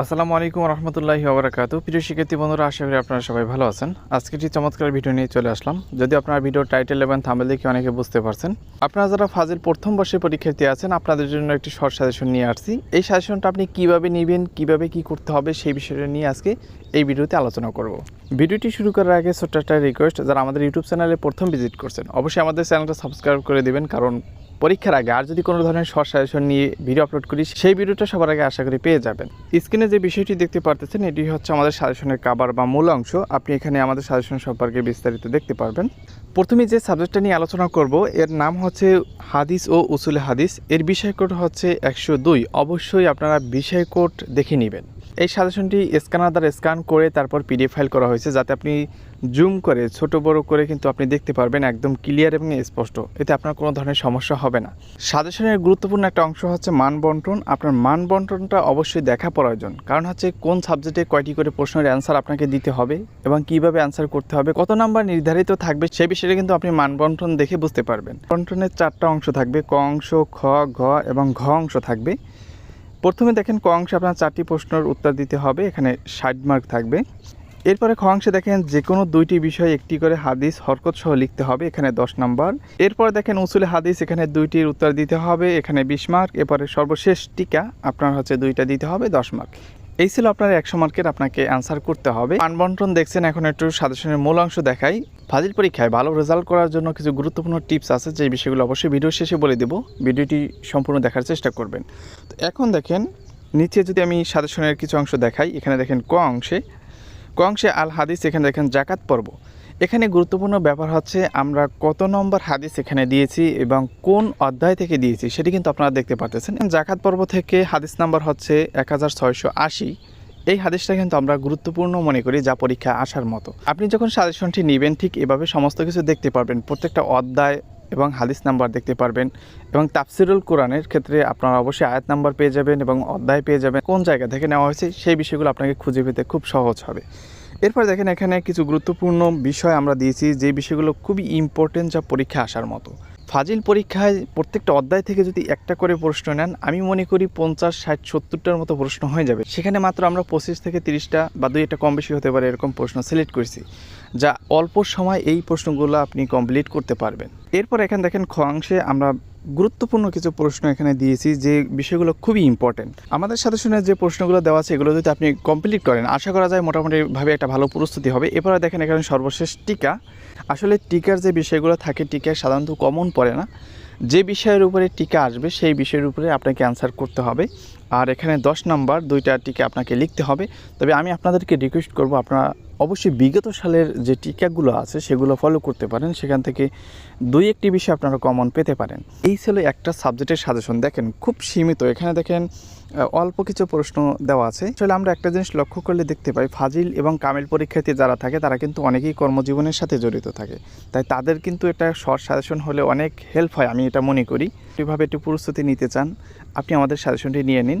আসসালামু আলাইকুম রহমতুল্লাহি ওবরাকাতু প্রিয় শিক্ষার্থী বন্ধুরা, আশা করি আপনারা সবাই ভালো আছেন। আজকে একটি চমৎকার ভিডিও নিয়ে চলে আসলাম। যদি আপনার ভিডিও টাইটেল এবং থাম্বেল দেখে অনেকে বুঝতে পারছেন, আপনারা যারা ফাজিল প্রথম বর্ষের পরীক্ষার্থী আছেন, আপনাদের জন্য একটি শর্ট সাজেশন নিয়ে আসছি। এই সাজেশনটা আপনি কীভাবে নেবেন, কীভাবে কি করতে হবে, সেই বিষয়টা নিয়ে আজকে এই ভিডিওতে আলোচনা করব। ভিডিওটি শুরু করার আগে ছোট্ট একটা রিকোয়েস্ট যারা আমাদের ইউটিউব চ্যানেলে প্রথম ভিজিট করছেন, অবশ্যই আমাদের চ্যানেলটা সাবস্ক্রাইব করে দিবেন, কারণ পরীক্ষার আগে আর যদি কোনো ধরনের শর্ট সাজেশন নিয়ে ভিডিও আপলোড করি সেই ভিডিওটা সবার আগে আশা করি পেয়ে যাবেন। স্ক্রিনে যে বিষয়টি দেখতে পারতেছেন, এটি হচ্ছে আমাদের সাজেশনের কাবার বা মূল অংশ। আপনি এখানে আমাদের সাজেশন সম্পর্কে বিস্তারিত দেখতে পারবেন। প্রথমে যে সাবজেক্টটা নিয়ে আলোচনা করব, এর নাম হচ্ছে হাদিস ও উসুল হাদিস। এর বিষয় কোড হচ্ছে একশো দুই। অবশ্যই আপনারা বিষয় কোড দেখে নেবেন। এই সাজেশনটি স্ক্যানার দ্বারা স্ক্যান করে তারপর পিডিএফ ফাইল করা হয়েছে যাতে আপনি জুম করে, ছোট বড় করে কিন্তু আপনি দেখতে পারবেন একদম ক্লিয়ার এবং স্পষ্ট। এতে আপনার কোনো ধরনের সমস্যা হবে না। সাজেশনের গুরুত্বপূর্ণ একটা অংশ হচ্ছে মান বন্টন। আপনার মান বন্টনটা অবশ্যই দেখা প্রয়োজন। কারণ হচ্ছে কোন সাবজেক্টে কয়টি করে প্রশ্নের অ্যান্সার আপনাকে দিতে হবে এবং কীভাবে অ্যান্সার করতে হবে, কত নাম্বার নির্ধারিত থাকবে সে বিষয়ে কিন্তু আপনি মান বন্টন দেখে বুঝতে পারবেন। বন্টনের চারটা অংশ থাকবে, ক অংশ, খ, ঘ এবং ঘ অংশ থাকবে। প্রথমে দেখেন ক অংশে আপনার চারটি প্রশ্নের উত্তর দিতে হবে, এখানে ষাট মার্ক থাকবে। এরপরে খ অংশে দেখেন যে কোনো দুইটি বিষয় একটি করে হাদিস হরকত সহ লিখতে হবে, এখানে দশ নম্বর। এরপর দেখেন উসুলে হাদিস, এখানে দুইটির উত্তর দিতে হবে, এখানে বিশ মার্ক এরপরে সর্বশেষ টিকা, আপনার হচ্ছে দুইটা দিতে হবে, দশ মার্ক এই ছিল আপনার একশো মার্কের আপনাকে অ্যান্সার করতে হবে। মানবন্টন দেখছেন, এখন একটু সাজেশনের মূল অংশ দেখাই। ফাজিল পরীক্ষায় ভালো রেজাল্ট করার জন্য কিছু গুরুত্বপূর্ণ টিপস আছে, যে বিষয়গুলো অবশ্যই ভিডিও শেষে বলে দেব। ভিডিওটি সম্পূর্ণ দেখার চেষ্টা করবেন। তো এখন দেখেন, নিচে যদি আমি সাজেশনের কিছু অংশ দেখাই, এখানে দেখেন ক অংশে। ক অংশে আল হাদিস এখানে দেখেন জাকাত পর্ব। এখানে গুরুত্বপূর্ণ ব্যাপার হচ্ছে, আমরা কত নম্বর হাদিস এখানে দিয়েছি এবং কোন অধ্যায় থেকে দিয়েছি, সেটি কিন্তু আপনারা দেখতে পারতেছেন। জাকাত পর্ব থেকে হাদিস নাম্বার হচ্ছে এক হাজার ছয়শো আশি। এই হাদিসটা কিন্তু আমরা গুরুত্বপূর্ণ মনে করি যা পরীক্ষা আসার মতো। আপনি যখন সাজেশনটি নেবেন, ঠিক এভাবে সমস্ত কিছু দেখতে পারবেন। প্রত্যেকটা অধ্যায় এবং হাদিস নাম্বার দেখতে পারবেন এবং তাফসিরুল কোরআনের ক্ষেত্রে আপনারা অবশ্যই আয়াত নাম্বার পেয়ে যাবেন এবং অধ্যায় পেয়ে যাবেন। কোন জায়গা থেকে নেওয়া হয়েছে সেই বিষয়গুলো আপনাকে খুঁজে পেতে খুব সহজ হবে। এরপর দেখেন এখানে কিছু গুরুত্বপূর্ণ বিষয় আমরা দিয়েছি যে বিষয়গুলো খুবই ইম্পর্টেন্ট যা পরীক্ষা আসার মতো। ফাজিল পরীক্ষায় প্রত্যেকটা অধ্যায় থেকে যদি একটা করে প্রশ্ন নেন, আমি মনে করি পঞ্চাশ, ষাট, সত্তরটার মতো প্রশ্ন হয়ে যাবে। সেখানে মাত্র আমরা পঁচিশ থেকে তিরিশটা বা দুই একটা কম বেশি হতে পারে এরকম প্রশ্ন সিলেক্ট করেছি, যা অল্প সময় এই প্রশ্নগুলো আপনি কমপ্লিট করতে পারবেন। এরপর এখানে দেখেন খ অংশে আমরা গুরুত্বপূর্ণ কিছু প্রশ্ন এখানে দিয়েছি যে বিষয়গুলো খুবই ইম্পর্টেন্ট আমাদের সাথে শুনে যে প্রশ্নগুলো দেওয়া আছে, এগুলো যদি আপনি কমপ্লিট করেন, আশা করা যায় মোটামুটিভাবে একটা ভালো প্রস্তুতি হবে। এরপরে দেখেন এখানে সর্বশেষ টিকা। আসলে টিকার যে বিষয়গুলো থাকে, টিকায় সাধারণত কমন পড়ে না। যে বিষয়ের উপরে টিকা আসবে, সেই বিষয়ের উপরে আপনাকে অ্যান্সার করতে হবে। আর এখানে দশ নাম্বার দুইটা টিকা আপনাকে লিখতে হবে। তবে আমি আপনাদেরকে রিকোয়েস্ট করব, আপনারা অবশ্যই বিগত সালের যে টিকাগুলো আছে, সেগুলো ফলো করতে পারেন। সেখান থেকে দুই একটি বিষয় আপনারা কমন পেতে পারেন। এই ছিল একটা সাবজেক্টের সাজেশন দেখেন, খুব সীমিত। এখানে দেখেন অল্প কিছু প্রশ্ন দেওয়া আছে। আসলে আমরা একটা জিনিস লক্ষ্য করলে দেখতে পাই, ফাজিল এবং কামিল পরীক্ষার্থী যারা থাকে, তারা কিন্তু অনেকেই কর্মজীবনের সাথে জড়িত থাকে। তাই তাদের কিন্তু এটা শর্ট সাজেশন হলে অনেক হেল্প হয়, আমি এটা মনে করি। কীভাবে একটু প্রস্তুতি নিতে চান, আপনি আমাদের সাজেশনটি নিয়ে নিন।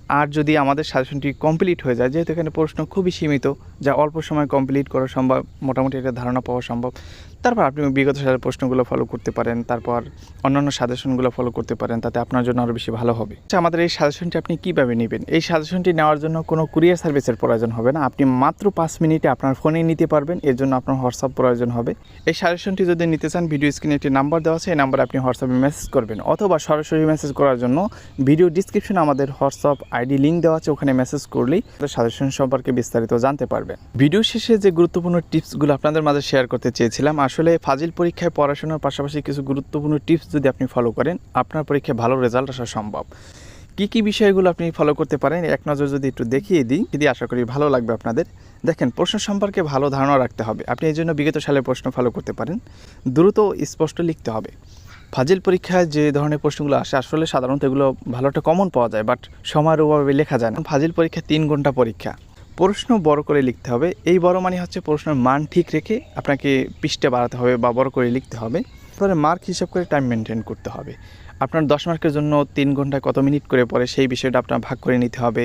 আর যদি আমাদের সাজেশনটি কমপ্লিট হয়ে যায়, যেহেতু এখানে প্রশ্ন খুবই সীমিত, যা অল্প সময় কমপ্লিট করা সম্ভব, মোটামুটি একটা ধারণা পাওয়া সম্ভব, তারপর আপনি বিগত সালের প্রশ্নগুলো ফলো করতে পারেন, তারপর অন্যান্য সাজেশনগুলো ফলো করতে পারেন, তাতে আপনার জন্য আরও বেশি ভালো হবে। আচ্ছা আমাদের এই সাজেশনটি আপনি কীভাবে নেবেন? এই সাজেশনটি নেওয়ার জন্য কোনো কুরিয়ার সার্ভিসের প্রয়োজন হবে না, আপনি মাত্র পাঁচ মিনিটে আপনার ফোনে নিতে পারবেন, এর জন্য আপনার হোয়াটসঅ্যাপ প্রয়োজন হবে। এই সাজেশনটি যদি নিতে চান ভিডিও স্ক্রিনে একটি নাম্বার দেওয়া আছে, এই নাম্বারে আপনি হোয়াটসঅ্যাপে মেসেজ করবেন, অথবা সরাসরি মেসেজ করার জন্য ভিডিও ডিসক্রিপশনে আমাদের হোয়াটসঅ্যাপ আইডি লিঙ্ক দেওয়া আছে, ওখানে মেসেজ করলেই সাজেশন সম্পর্কে বিস্তারিত জানতে পারবেন ভিডিও শেষে যে গুরুত্বপূর্ণ টিপসগুলো আপনাদের মাঝে শেয়ার করতে চেয়েছিলাম, আসলে ফাজিল পরীক্ষায় পড়াশোনার পাশাপাশি কিছু গুরুত্বপূর্ণ টিপস যদি আপনি ফলো করেন, আপনার পরীক্ষায় ভালো রেজাল্ট আসা সম্ভব। কী কী বিষয়গুলো আপনি ফলো করতে পারেন, এক নজর যদি একটু দেখিয়ে দিই, যদি আশা করি ভালো লাগবে আপনাদের। দেখেন, প্রশ্ন সম্পর্কে ভালো ধারণা রাখতে হবে, আপনি এই জন্য বিগত সালের প্রশ্ন ফলো করতে পারেন। দ্রুত স্পষ্ট লিখতে হবে। ফাজিল পরীক্ষায় যে ধরনের প্রশ্নগুলো আসে, আসলে সাধারণত এগুলো ভালো একটা কমন পাওয়া যায় বাট সময়ের অভাবে লেখা যায় না। ফাজিল পরীক্ষা তিন ঘণ্টা পরীক্ষা। প্রশ্ন বড় করে লিখতে হবে। এই বড় মানে হচ্ছে প্রশ্নের মান ঠিক রেখে আপনাকে পৃষ্ঠে বাড়াতে হবে বা বড় করে লিখতে হবে। তারপরে মার্ক হিসাব করে টাইম মেনটেন করতে হবে। আপনার দশ মার্কের জন্য তিন ঘণ্টা কত মিনিট করে পড়ে সেই বিষয়টা আপনার ভাগ করে নিতে হবে।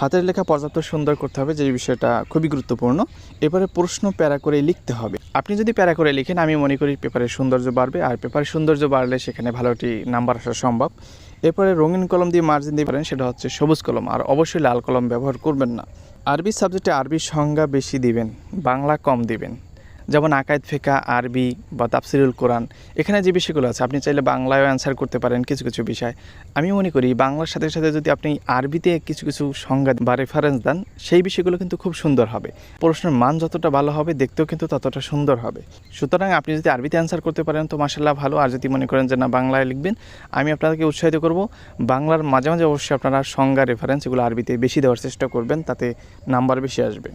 হাতের লেখা পর্যাপ্ত সুন্দর করতে হবে, যে বিষয়টা খুবই গুরুত্বপূর্ণ। এবারে প্রশ্ন প্যারা করে লিখতে হবে। আপনি যদি প্যারা করে লিখেন, আমি মনে করি পেপারের সৌন্দর্য বাড়বে, আর পেপারের সৌন্দর্য বাড়লে সেখানে ভালো একটি নাম্বার আসা সম্ভব। এরপরে রঙিন কলম দিয়ে মার্জিন দিয়ে পারেন, সেটা হচ্ছে সবুজ কলম, আর অবশ্যই লাল কলম ব্যবহার করবেন না। আরবি সাবজেক্টে আরবি সংজ্ঞা বেশি দিবেন, বাংলা কম দিবেন। যেমন আকায়েদ ফেকা, আরবি বা তাফসিরুল কোরআন, এখানে যে বিষয়গুলো আছে, আপনি চাইলে বাংলায়ও অ্যান্সার করতে পারেন কিছু কিছু বিষয়। আমি মনে করি বাংলার সাথে সাথে যদি আপনি আরবিতে কিছু কিছু সংজ্ঞা বা রেফারেন্স দেন, সেই বিষয়গুলো কিন্তু খুব সুন্দর হবে। প্রশ্নের মান যতটা ভালো হবে, দেখতেও কিন্তু ততটা সুন্দর হবে। সুতরাং আপনি যদি আরবিতে অ্যান্সার করতে পারেন, তো মাসাল্লাহ ভালো। আর যদি মনে করেন যে না, বাংলায় লিখবেন, আমি আপনাদেরকে উৎসাহিত করব, বাংলার মাঝে মাঝে অবশ্যই আপনারা সংজ্ঞা রেফারেন্স এগুলো আরবিতে বেশি দেওয়ার চেষ্টা করবেন, তাতে নাম্বার বেশি আসবে।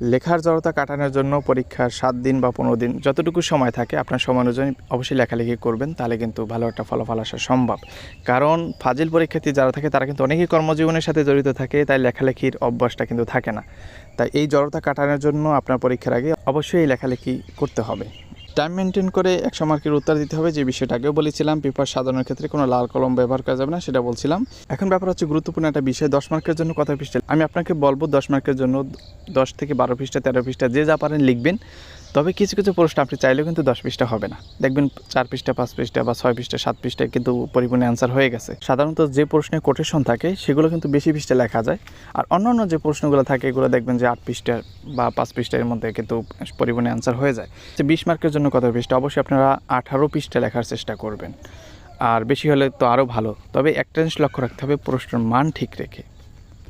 লেখার জড়তা কাটানোর জন্য পরীক্ষার সাত দিন বা পনেরো দিন যতটুকু সময় থাকে, আপনার সময় অনুযায়ী অবশ্যই লেখালেখি করবেন, তাহলে কিন্তু ভালো একটা ফলাফল আসা সম্ভব। কারণ ফাজিল পরীক্ষার্থী যারা থাকে, তারা কিন্তু অনেকেই কর্মজীবনের সাথে জড়িত থাকে, তাই লেখালেখির অভ্যাসটা কিন্তু থাকে না। তাই এই জড়তা কাটানোর জন্য আপনার পরীক্ষার আগে অবশ্যই লেখালেখি করতে হবে। টাইম মেনটেন করে একশো মার্কের উত্তর দিতে হবে, যে বিষয়টা আগেও বলেছিলাম, পেপার সাজানোর ক্ষেত্রে কোনো লাল কলম ব্যবহার করা যাবে না, সেটা বলছিলাম। এখন ব্যাপার হচ্ছে গুরুত্বপূর্ণ একটা বিষয়, দশ মার্কের জন্য কথা পৃষ্ঠা? আমি আপনাকে বলব দশ মার্কের জন্য দশ থেকে বারো পৃষ্ঠা, তেরো পৃষ্ঠা, যে যা পারেন লিখবেন। তবে কিছু কিছু প্রশ্ন আপনি চাইলেও কিন্তু দশ পৃষ্ঠা হবে না। দেখবেন চার পৃষ্ঠা, পাঁচ পৃষ্ঠা বা ছয় পৃষ্ঠা, সাত পৃষ্ঠায় কিন্তু পরিপূর্ণ অ্যান্সার হয়ে গেছে। সাধারণত যে প্রশ্নে কোটেশন থাকে, সেগুলো কিন্তু বেশি পৃষ্ঠা লেখা যায়। আর অন্যান্য যে প্রশ্নগুলো থাকে, এগুলো দেখবেন যে আট পৃষ্ঠা বা পাঁচ পৃষ্ঠার মধ্যে কিন্তু পরিপূর্ণ অ্যান্সার হয়ে যায়। যে বিশ মার্কের জন্য কত পৃষ্ঠা, অবশ্যই আপনারা আঠারো পৃষ্ঠা লেখার চেষ্টা করবেন। আর বেশি হলে তো আরও ভালো। তবে একটা জিনিস লক্ষ্য রাখতে হবে, প্রশ্নের মান ঠিক রেখে।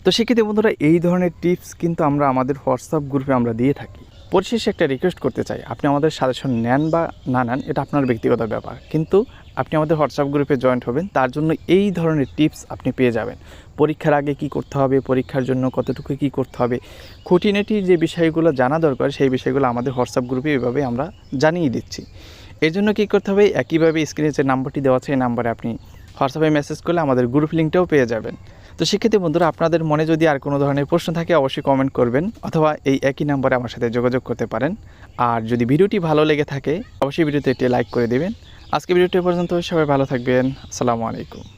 তো সেক্ষেত্রে বন্ধুরা, এই ধরনের টিপস কিন্তু আমরা আমাদের হোয়াটসঅ্যাপ গ্রুপে আমরা দিয়ে থাকি। পরিশেষে একটা রিকোয়েস্ট করতে চাই। আপনি আমাদের সাজেশন নেন বা না নেন, এটা আপনার ব্যক্তিগত ব্যাপার। কিন্তু আপনি আমাদের হোয়াটসঅ্যাপ গ্রুপে জয়েন্ট হবেন, তার জন্য এই ধরনের টিপস আপনি পেয়ে যাবেন। পরীক্ষার আগে কি করতে হবে, পরীক্ষার জন্য কতটুকু কি করতে হবে, খুঁটিনাটি যে বিষয়গুলো জানা দরকার, সেই বিষয়গুলো আমাদের হোয়াটসঅ্যাপ গ্রুপে এভাবে আমরা জানিয়ে দিচ্ছি। এর জন্য কী করতে হবে, একইভাবে স্ক্রিনে যে নাম্বারটি দেওয়া আছে, এই নাম্বারে আপনি হোয়াটসঅ্যাপে মেসেজ করলে আমাদের গ্রুপ লিঙ্কটাও পেয়ে যাবেন। তো সেক্ষেত্রে বন্ধুরা, আপনাদের মনে যদি আর কোনো ধরনের প্রশ্ন থাকে, অবশ্যই কমেন্ট করবেন অথবা এই একই নম্বরে আমার সাথে যোগাযোগ করতে পারেন। আর যদি ভিডিওটি ভালো লেগে থাকে, অবশ্যই ভিডিওতে একটি লাইক করে দেবেন। আজকে ভিডিওটি পর্যন্ত সবাই ভালো থাকবেন। আসসালামু আলাইকুম।